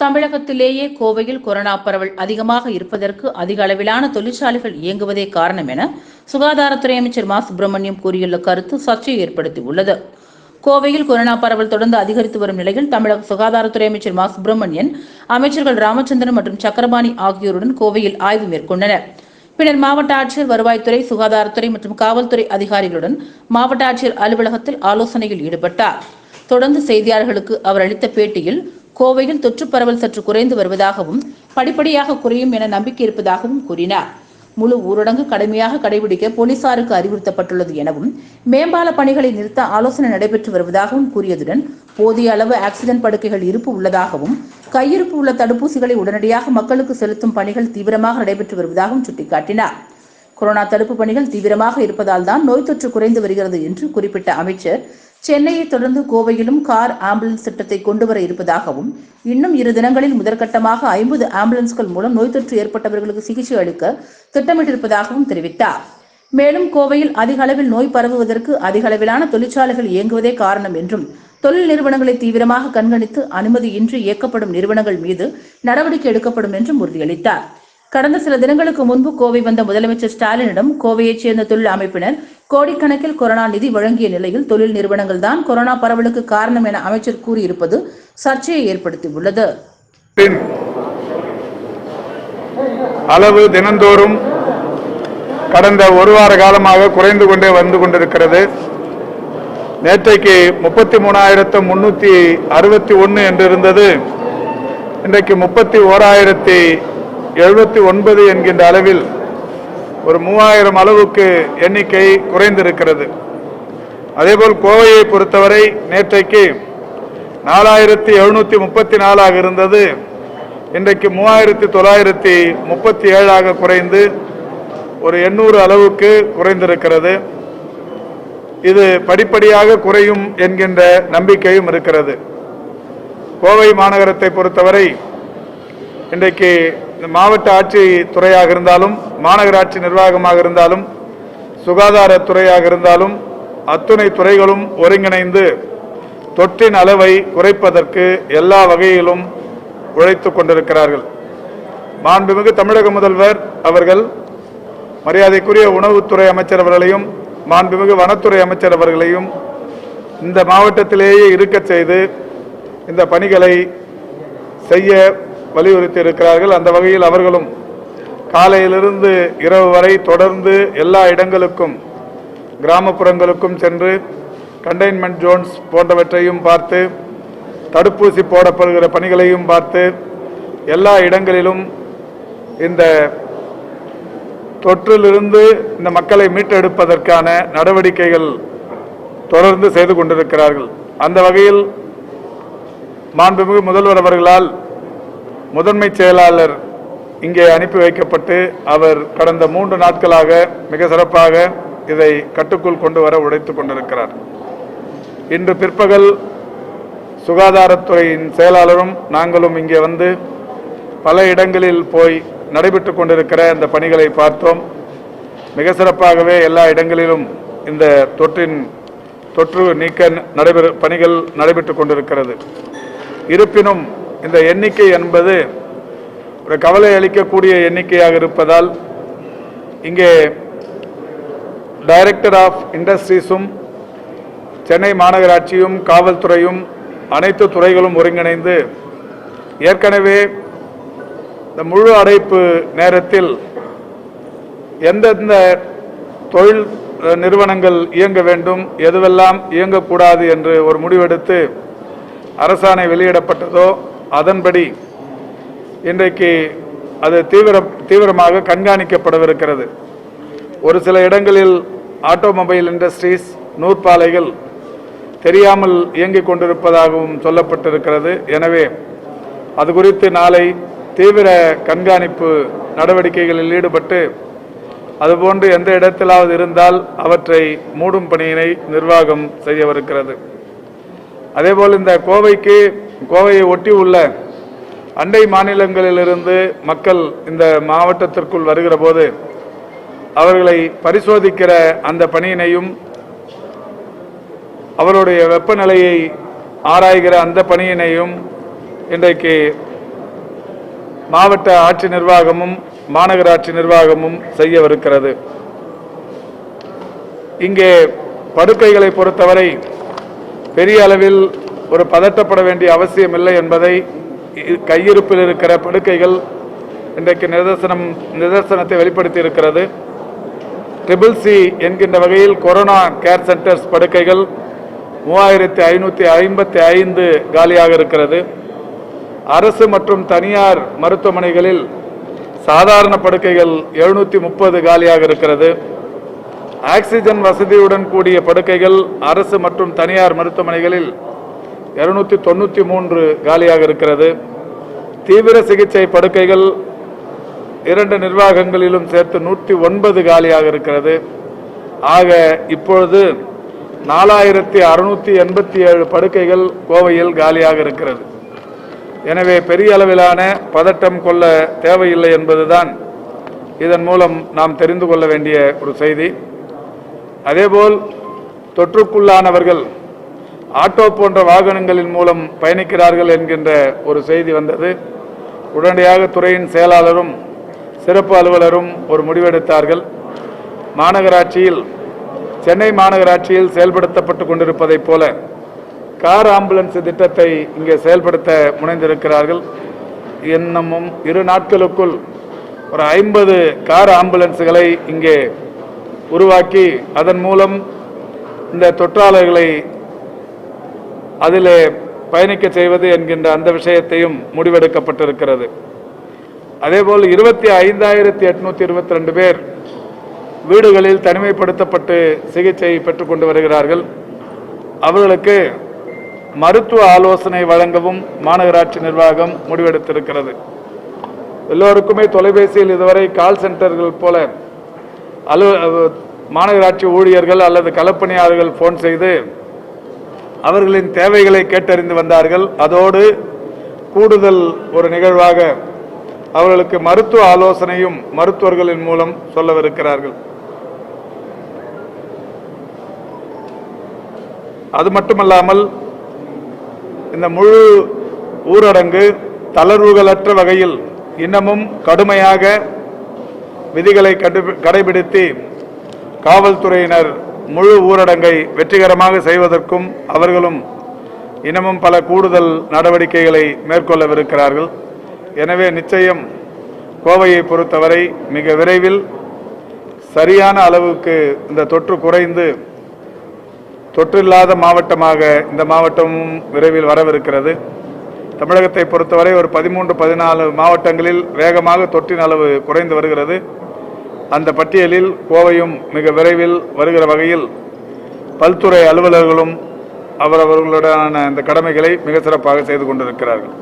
தமிழகத்திலேயே கோவையில் கொரோனா பரவல் அதிகமாக இருப்பதற்கு அதிக அளவிலான தொழிற்சாலைகள் இயங்குவதே காரணம் என சுகாதாரத்துறை அமைச்சர் மா. சுப்பிரமணியம் கூறியுள்ள கருத்து சர்ச்சையை ஏற்படுத்தியுள்ளது. கோவையில் கொரோனா பரவல் தொடர்ந்து அதிகரித்து வரும் நிலையில் தமிழக சுகாதாரத்துறை அமைச்சர் மா. சுப்பிரமணியன் அமைச்சர்கள் ராமச்சந்திரன் மற்றும் சக்கரபாணி ஆகியோருடன் கோவையில் ஆய்வு மேற்கொண்டனர். பின்னர் மாவட்ட ஆட்சியர் வருவாய்த்துறை சுகாதாரத்துறை மற்றும் காவல்துறை அதிகாரிகளுடன் மாவட்ட ஆட்சியர் அலுவலகத்தில் ஆலோசனையில் ஈடுபட்டார். தொடர்ந்து செய்தியாளர்களுக்கு அவர் அளித்த பேட்டியில் கோவையில் தொற்று பரவல் சற்று குறைந்து வருவதாகவும் படிப்படியாக குறையும் என நம்பிக்கை இருப்பதாகவும் கூறினார். முழு ஊரடங்கு கடுமையாக கடைபிடிக்க போலீசாருக்கு அறிவுறுத்தப்பட்டுள்ளது எனவும் மேம்பால பணிகளை நிறுத்த ஆலோசனை நடைபெற்று வருவதாகவும் கூறியதுடன் போதிய அளவு ஆக்சிஜன் படுக்கைகள் இருப்பு உள்ளதாகவும் கையிருப்பு உள்ள தடுப்பூசிகளை உடனடியாக மக்களுக்கு செலுத்தும் பணிகள் தீவிரமாக நடைபெற்று வருவதாகவும் சுட்டிக்காட்டினார். கொரோனா தடுப்பு பணிகள் தீவிரமாக இருப்பதால் தான் நோய் தொற்று குறைந்து வருகிறது என்று குறிப்பிட்ட அமைச்சர் சென்னையை தொடர்ந்து கோவையிலும் கார் ஆம்புலன்ஸ் திட்டத்தை கொண்டு வர இருப்பதாகவும் இன்னும் இரு தினங்களில் முதற்கட்டமாக ஐம்பது ஆம்புலன்ஸ்கள் மூலம் நோய் தொற்று ஏற்பட்டவர்களுக்கு சிகிச்சை அளிக்க திட்டமிட்டிருப்பதாகவும் தெரிவித்தார். மேலும் கோவையில் அதிக அளவில் நோய் பரவுவதற்கு அதிக அளவிலான தொழிற்சாலைகள் இயங்குவதே காரணம் என்றும் தொழில் நிறுவனங்களை தீவிரமாக கண்காணித்து அனுமதியின்றி இயக்கப்படும் நிறுவனங்கள் மீது நடவடிக்கை எடுக்கப்படும் என்றும் உறுதியளித்தார். கடந்த சில தினங்களுக்கு முன்பு கோவை வந்த முதலமைச்சர் ஸ்டாலினிடம் கோவையைச் சேர்ந்த தொழில் அமைப்பினர் கோடிக்கணக்கில் கொரோனா நிதி வழங்கிய நிலையில் தொழில் நிறுவனங்கள் தான் கொரோனா பரவலுக்கு காரணம் என அமைச்சர் கூறியிருப்பது சர்ச்சையை ஏற்படுத்தியுள்ளது. அளவு தினந்தோறும் கடந்த ஒரு வார காலமாக குறைந்து கொண்டே வந்து கொண்டிருக்கிறது. நேற்றைக்கு முப்பத்தி மூணாயிரத்து முன்னூத்தி அறுபத்தி ஒன்று என்று இருந்தது இன்றைக்கு முப்பத்தி ஓராயிரத்தி எழுபத்தி ஒன்பது என்கின்ற அளவில் ஒரு மூவாயிரம் அளவுக்கு எண்ணிக்கை குறைந்திருக்கிறது. அதேபோல் கோவையை பொறுத்தவரை நேற்றைக்கு நாலாயிரத்தி எழுநூத்தி முப்பத்தி நாலாக இருந்தது. இன்றைக்கு மூவாயிரத்தி தொள்ளாயிரத்தி முப்பத்தி ஏழாக குறைந்து ஒரு எண்ணூறு அளவுக்கு குறைந்திருக்கிறது. இது படிப்படியாக குறையும் என்கின்ற நம்பிக்கையும் இருக்கிறது. கோவை மாநகரத்தை பொறுத்தவரை இன்றைக்கு இந்த மாவட்ட ஆட்சி துறையாக இருந்தாலும் மாநகராட்சி நிர்வாகமாக இருந்தாலும் சுகாதாரத்துறையாக இருந்தாலும் அத்துணை துறைகளும் ஒருங்கிணைந்து தொற்றின் அளவை குறைப்பதற்கு எல்லா வகையிலும் உழைத்து கொண்டிருக்கிறார்கள். மாண்புமிகு தமிழக முதல்வர் அவர்கள் மரியாதைக்குரிய உணவுத்துறை அமைச்சர் அவர்களையும் மாண்புமிகு வனத்துறை அமைச்சர் அவர்களையும் இந்த மாவட்டத்திலேயே இருக்கச் செய்து இந்த பணிகளை செய்ய வலியுறுத்தி இருக்கிறார்கள் அந்த வகையில் அவர்களும் காலையிலிருந்து இரவு வரை தொடர்ந்து எல்லா இடங்களுக்கும் கிராமப்புறங்களுக்கும் சென்று கண்டெய்ன்மெண்ட் ஜோன்ஸ் போன்றவற்றையும் பார்த்து தடுப்பூசி போடப்படுகிற பணிகளையும் பார்த்து எல்லா இடங்களிலும் இந்த தொற்றிலிருந்து இந்த மக்களை மீட்டெடுப்பதற்கான நடவடிக்கைகள் தொடர்ந்து செய்து கொண்டிருக்கிறார்கள். அந்த வகையில் மாண்புமிகு முதல்வர் அவர்களால் முதன்மை செயலாளர் இங்கே அனுப்பி வைக்கப்பட்டு அவர் கடந்த மூன்று நாட்களாக மிக சிறப்பாக இதை கட்டுக்குள் கொண்டு வர உழைத்துக் கொண்டிருக்கிறார். இன்று பிற்பகல் சுகாதாரத்துறையின் செயலாளரும் நாங்களும் இங்கே வந்து பல இடங்களில் போய் நடைபெற்று கொண்டிருக்கிற இந்த பணிகளை பார்த்தோம். மிக சிறப்பாகவே எல்லா இடங்களிலும் இந்த தொற்றின் தொற்று நீக்க நடைபெற பணிகள் நடைபெற்று கொண்டிருக்கிறது. இருப்பினும் இந்த எண்ணிக்கை என்பது ஒரு கவலை அளிக்கக்கூடிய எண்ணிக்கையாக இருப்பதால் இங்கே டைரக்டர் ஆஃப் இண்டஸ்ட்ரீஸும் சென்னை மாநகராட்சியும் காவல்துறையும் அனைத்து துறைகளும் ஒருங்கிணைந்து ஏற்கனவே இந்த முழு அடைப்பு நேரத்தில் எந்தெந்த தொழில் நிறுவனங்கள் இயங்க வேண்டும் எதுவெல்லாம் இயங்கக்கூடாது என்று ஒரு முடிவெடுத்து அரசாணை வெளியிடப்பட்டதோ அதன்படி இன்றைக்கு அது தீவிர தீவிரமாக கண்காணிக்கப்படவிருக்கிறது. ஒரு சில இடங்களில் ஆட்டோமொபைல் இண்டஸ்ட்ரீஸ் நூற்பாலைகள் தெரியாமல் இயங்கிக் கொண்டிருப்பதாகவும் சொல்லப்பட்டிருக்கிறது. எனவே அது குறித்து நாளை தீவிர கண்காணிப்பு நடவடிக்கைகளில் ஈடுபட்டு அதுபோன்று எந்த இடத்திலாவது இருந்தால் அவற்றை மூடும் பணியினை நிர்வாகம் செய்யவிருக்கிறது. அதேபோல் இந்த கோவைக்கு கோவையை ஒட்டி உள்ள அண்டை மாநிலங்களிலிருந்து மக்கள் இந்த மாவட்டத்திற்குள் வருகிற போது அவர்களை பரிசோதிக்கிற அந்த பணியினையும் அவருடைய வெப்பநிலையை ஆராய்கிற அந்த பணியினையும் இன்றைக்கு மாவட்ட ஆட்சி நிர்வாகமும் மாநகராட்சி நிர்வாகமும் செய்யவிருக்கிறது. இங்கே படுக்கைகளை பொறுத்தவரை பெரிய அளவில் ஒரு பதட்டப்பட வேண்டிய அவசியம் இல்லை என்பதை கையிருப்பில் இருக்கிற படுக்கைகள் இன்றைக்கு நிதர்சனம் நிதர்சனத்தை வெளிப்படுத்தி இருக்கிறது. ட்ரிபிள் சி என்கின்ற வகையில் கொரோனா கேர் சென்டர்ஸ் படுக்கைகள் மூவாயிரத்தி ஐநூற்றி ஐம்பத்தி ஐந்து காலியாக இருக்கிறது. அரசு மற்றும் தனியார் மருத்துவமனைகளில் சாதாரண படுக்கைகள் எழுநூற்றி முப்பது காலியாக இருக்கிறது. ஆக்சிஜன் வசதியுடன் கூடிய படுக்கைகள் அரசு மற்றும் தனியார் மருத்துவமனைகளில் இருநூத்தி தொண்ணூற்றி மூன்று காலியாக இருக்கிறது. தீவிர சிகிச்சை படுக்கைகள் இரண்டு நிர்வாகங்களிலும் சேர்த்து நூற்றி ஒன்பது காலியாக இருக்கிறது. ஆக இப்பொழுது நாலாயிரத்தி அறுநூத்தி எண்பத்தி ஏழு படுக்கைகள் கோவையில் காலியாக இருக்கிறது. எனவே பெரிய அளவிலான பதட்டம் கொள்ள தேவையில்லை என்பதுதான் இதன் மூலம் நாம் தெரிந்து கொள்ள வேண்டிய ஒரு செய்தி. அதேபோல் தொற்றுக்குள்ளானவர்கள் ஆட்டோ போன்ற வாகனங்களின் மூலம் பயணிக்கிறார்கள் என்கின்ற ஒரு செய்தி வந்தது. உடனடியாக துறையின் செயலாளரும் சிறப்பு அலுவலரும் ஒரு முடிவெடுத்தார்கள். மாநகராட்சியில் சென்னை மாநகராட்சியில் செயல்படுத்தப்பட்டு கொண்டிருப்பதைப் போல கார் ஆம்புலன்ஸ் திட்டத்தை இங்கே செயல்படுத்த முனைந்திருக்கிறார்கள். இன்னமும் இரு நாட்களுக்குள் ஒரு ஐம்பது கார் ஆம்புலன்ஸுகளை இங்கே உருவாக்கி அதன் மூலம் இந்த தொற்றாளர்களை அதிலே பயணிக்க செய்வது என்கின்ற அந்த விஷயத்தையும் முடிவெடுக்கப்பட்டிருக்கிறது. அதேபோல் இருபத்தி ஐந்தாயிரத்தி எட்நூத்தி இருபத்தி ரெண்டு பேர் வீடுகளில் தனிமைப்படுத்தப்பட்டு சிகிச்சை பெற்றுக்கொண்டு வருகிறார்கள். அவர்களுக்கு மருத்துவ ஆலோசனை வழங்கவும் மாநகராட்சி நிர்வாகம் முடிவெடுத்திருக்கிறது. எல்லோருக்குமே தொலைபேசியில் இதுவரை கால் சென்டர்கள் போல அலு மாநகராட்சி ஊழியர்கள் அல்லது களப்பணியாளர்கள் ஃபோன் செய்து அவர்களின் தேவைகளை கேட்டறிந்து வந்தார்கள். அதோடு கூடுதல் ஒரு நிகழ்வாக அவர்களுக்கு மருத்துவ ஆலோசனையும் மருத்துவர்களின் மூலம் சொல்லவிருக்கிறார்கள். அது மட்டுமல்லாமல் இந்த முழு ஊரடங்கு தளர்வுகளற்ற வகையில் இன்னமும் கடுமையாக விதிகளை கடைபிடித்து காவல்துறையினர் முழு ஊரடங்கை வெற்றிகரமாக செய்வதற்கும் அவர்களும் இன்னமும் பல கூடுதல் நடவடிக்கைகளை மேற்கொள்ளவிருக்கிறார்கள். எனவே நிச்சயம் கோவையை பொறுத்தவரை மிக விரைவில் சரியான அளவுக்கு இந்த தொற்று குறைந்து தொற்றில்லாத மாவட்டமாக இந்த மாவட்டமும் விரைவில் வரவிருக்கிறது. தமிழகத்தை பொறுத்தவரை ஒரு பதிமூன்று பதினாலு மாவட்டங்களில் வேகமாக தொற்றின் அளவு குறைந்து வருகிறது. அந்த பட்டியலில் கோவையும் மிக விரைவில் வருகிற வகையில் பல்துறை அலுவலர்களும் அவரவர்களுடனான இந்த கடமைகளை மிக சிறப்பாக செய்து கொண்டிருக்கிறார்கள்.